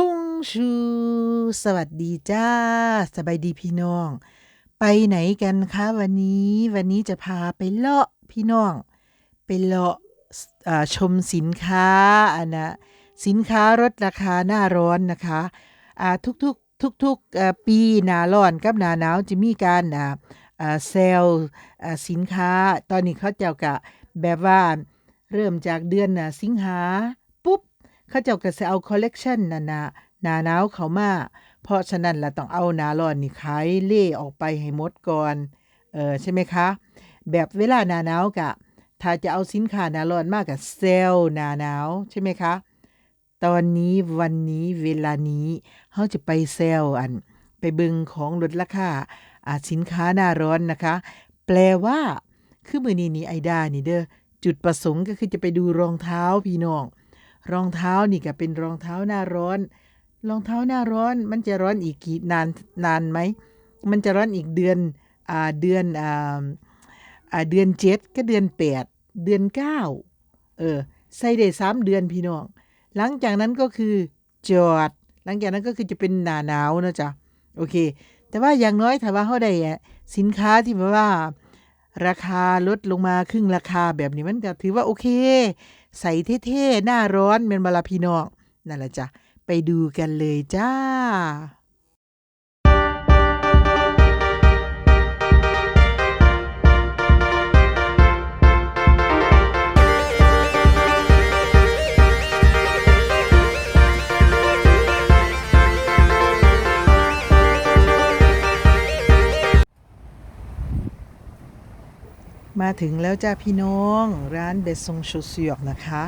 ปุ้งชู สวัสดีจ้า สบายดีพี่น้อง ไปไหนกันคะวันนี้ วันนี้จะพาไปเลาะพี่น้อง ไปเลาะชมสินค้าอันนะสินค้าลดราคาหน้าร้อนนะคะอ่าทุกๆทุกๆเอ่อปีหน้าร้อนกับหน้าหนาวจะมีการเซลสินค้า ตอนนี้เขาเจ้ากะแบบว่าเริ่มจากเดือนสิงหา เขาเจ้าก็สิเอาคอลเลกชันน่ะนะหนาหนาวเขามา เพราะฉะนั้นล่ะต้องเอาหนาร้อนนี่ขายเล่ออกไปให้หมดก่อนเออใช่ไหมคะ แบบเวลาหนาหนาวกะ ถ้าจะเอาสินค้าหนาร้อนมากกับเซลล์หนาหนาวใช่ไหมคะ ตอนนี้วันนี้เวลานี้เขาจะไปเซลล์อัน ไปบิงของลดราคาอาสินค้าหน้าร้อนนะคะ แปลว่า คือมือนี้นี่ไอดานี่เด้อจุดประสงค์ก็คือจะไปดูรองเท้าพี่น้อง รองเท้านี่ก็เป็นรองเท้าหน้าร้อน รองเท้าหน้าร้อนมันจะร้อนอีกกี่นานนานไหม มันจะร้อนอีกเดือนอ่าเดือนอ่าอ่าเดือนเจ็ดก็เดือนแปดเดือนเก้าเออใส่ได้สามเดือนพี่น้อง หลังจากนั้นก็คือจอด หลังจากนั้นก็คือจะเป็นหนาหนาวนะจ๊ะโอเค แต่ว่าอย่างน้อยถ้าว่าเขาได้สินค้าที่แบบว่า ราคาลดลงมาครึ่งราคาแบบนี้มันก็ถือว่าโอเค ใส่เท่ๆหน้าร้อนเป็นบาลาพี่น้องนั่นแหละจ้ะไปดูกันเลยจ้า มาถึงแล้วจ้าพี่น้อง ร้านเบซงโชซยอกนะคะ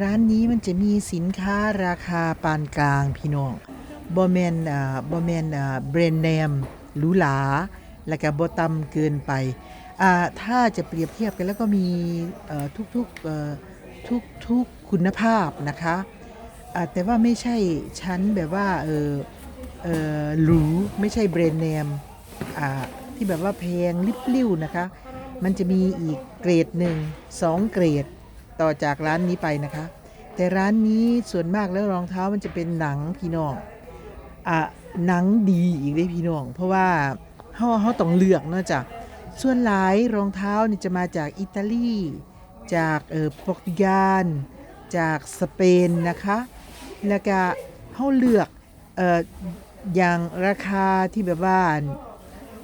ร้านนี้มันจะมีสินค้าราคาปานกลางพี่น้องบอแมนอ่าบอแมนอ่าแบรนด์เนมหรูหราและก็บ่ต่ำเกินไปอ่าถ้าจะเปรียบเทียบกันแล้วก็มีเอ่อทุกๆเอ่อทุกคุณภาพนะคะแต่ว่าไม่ใช่ชั้นแบบว่าเออเออหรูไม่ใช่แบรนด์เนมอ่าที่แบบว่าแพงลิบลิ่วนะคะ มันจะมีอีกเกรดหนึ่งสองเกรดต่อจากร้านนี้ไปนะคะ แต่ร้านนี้ส่วนมากแล้วรองเท้ามันจะเป็นหนังพี่น้องอะหนังดีอีกเลยพี่น้อง เพราะว่าเขาเขาต้องเลือกเนอะจ้ะส่วนหลายรองเท้านี่จะมาจากอิตาลี จากเออโปรตุเกสจากสเปนนะคะ แล้วก็เขาเลือกเอออย่างราคาที่แบบว่า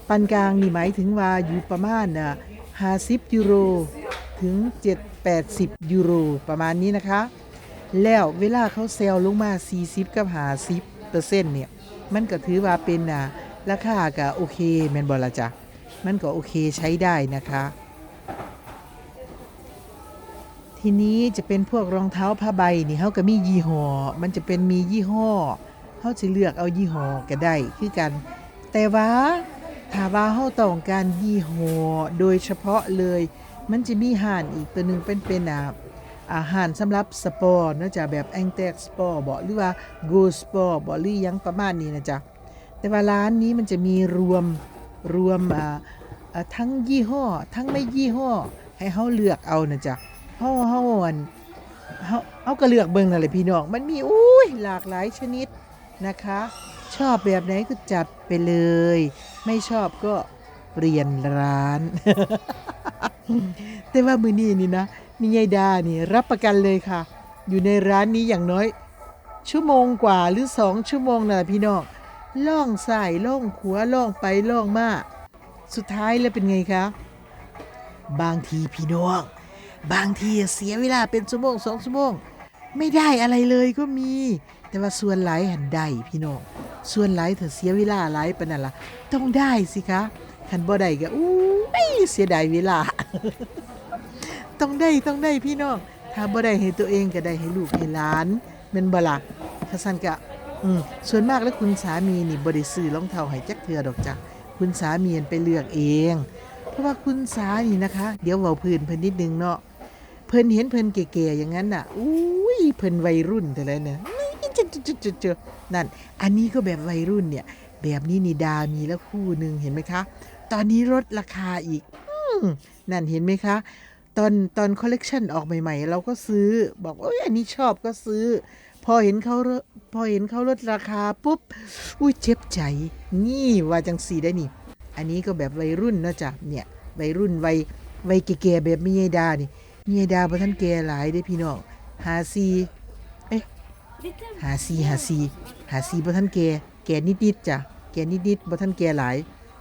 ปานกลางนี่หมายถึงว่าอยู่ประมาณน่ะ 50 ยูโร ถึง 7-80 ยูโร ประมาณนี้นะคะ แล้วเวลาเขาเซลลงมา 40 กับ 50เปอร์เซ็นต์เนี่ย มันก็ถือว่าเป็นน่ะราคาก็โอเคแมนบ่ล่ะจ๊ะมันก็โอเคใช้ได้นะคะ ทีนี้จะเป็นพวกรองเท้าผ้าใบนี่เขาก็มียี่ห้อ มันจะเป็นมียี่ห้อเขาจะเลือกเอายี่ห้อก็ได้ คือกัน แต่ว่า ถ้าว่าเขาต้องการยี่ห้อโดยเฉพาะเลย มันจะมีห่านอีกตัวหนึ่งเป็นเป็นอ่าอาหารสำหรับสปอร์นะจ๊ะแบบแองเตกสปอร์บอหรือว่าโกสปอร์บอหรือยังประมาณนี้นะจ๊ะแต่ว่าร้านนี้มันจะมีรวมรวมอ่าทั้งยี่ห้อ ทั้งไม่ยี่ห้อ ให้เขาเลือกเอานะจ๊ะเฮาเฮาอันเฮาเฮาก็เลือกเบิ่งนั่นแหละพี่น้องมันมีอุ้ยหลากหลายชนิด นะคะ ชอบแบบไหนก็จัดไปเลย ไม่ชอบก็เปลี่ยนร้าน แต่ว่ามือนี้นี่นะมียายดานี่รับประกันเลยค่ะ อยู่ในร้านนี้อย่างน้อย ชั่วโมงกว่าหรือสองชั่วโมงน่ะพี่น้องล่องใส่ล่องขวล่องไปล่องมาสุดท้ายแล้วเป็นไงคะบางทีพี่น้อง บางทีเสียเวลาเป็นชั่วโมงสองชั่วโมง ไม่ได้อะไรเลยก็มี แต่ว่าส่วนหลายหันได้พี่น้องส่วนหลายเธอเสียเวลาหลายปนนั้นล่ะต้องได้สิคะคันบ่ได้ก็อู้ยเสียดายเวลา ต้องได้ต้องได้พี่น้องถ้าบ่ได้ให้ตัวเองก็ได้ให้ลูกให้หลานแม่นบ่ละถ้าซั่นก็อืมส่วนมากแล้วคุณสามีนี่บ่ได้ซื้อรองเท้าให้จักเทือดอกจ้ะคุณสามีไปเลือกเอง เพราะว่าคุณสานี่นะคะ เดี๋ยวเว้าพื้นเพิ่นนิดนึงเนาะเพิ่นเห็นเพิ่นเก๋ๆอย่างนั้นน่ะอุ้ เพิ่นวัยรุ่นแต่ละเนี่ยจจจจนั่น อันนี้ก็แบบวัยรุ่นเนี่ย แบบนี้นี่ดามีแล้วคู่หนึ่งเห็นไหมคะ ตอนนี้ลดราคาอีกอนั่นเห็นไหมคะตอนตอนคอลเลกชันออกใหม่ ๆ เราก็ซื้อบอกว่าอ้ยอันนี้ชอบก็ซื้อ พอเห็นเขาพอเห็นเขาลดราคาปุ๊บ อุ้ยเจ็บใจ นี่ว่าจังสีได้นี่ อันนี้ก็แบบวัยรุ่นนะจ้ะเนี่ยวัยรุ่นวัยวัยแก่ๆแบบมียายดานี่มียายดาบ่ทันแก่หลายเด้พี่น้อง หาซีเอ๊ะหาซีหาซีหาซีบ่ทันแก่แก่นิดๆจ้ะแก่นิดๆบ่ทันแก่หลาย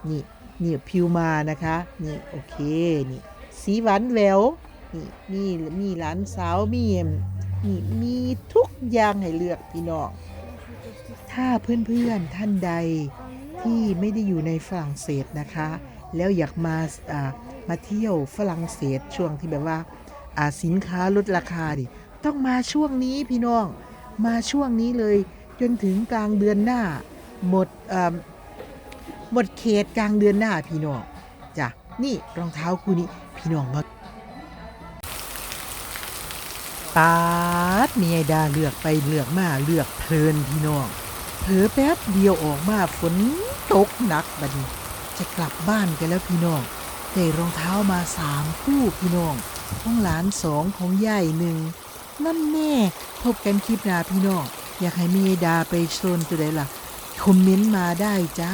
นี่นี่พิวมานะคะนี่โอเคนี่สีหวานแหววนี่มีมีหลานสาวมีนี่มีทุกอย่างให้เลือกพี่น้องถ้าเพื่อนๆท่านใดที่ไม่ได้อยู่ในฝรั่งเศสนะคะ แล้วอยากมาอ่ามาเที่ยวฝรั่งเศสช่วงที่แบบว่าอ่าสินค้าลดราคาดิ ต้องมาช่วงนี้พี่น้องมาช่วงนี้เลย จนถึงกลางเดือนหน้า หมดอ่าหมดเขตกลางเดือนหน้าพี่น้องจ้ะนี่รองเท้าคู่นี้พี่น้องมาปาดมีไอดาเลือกไปเลือกมาเลือกเพลินพี่น้องเผลอแป๊บเดียวออกมาฝนตกหนักบัดนี้จะกลับบ้านกันแล้วพี่น้องได้รองเท้ามาสามคู่พี่น้องของหลานสองของยายหนึ่ง นั่นแน่พบกันคลิปหน้าพี่น้อง อยากให้มีดาไปโซนตัวใดล่ะ คอมเมนต์มาได้จ้า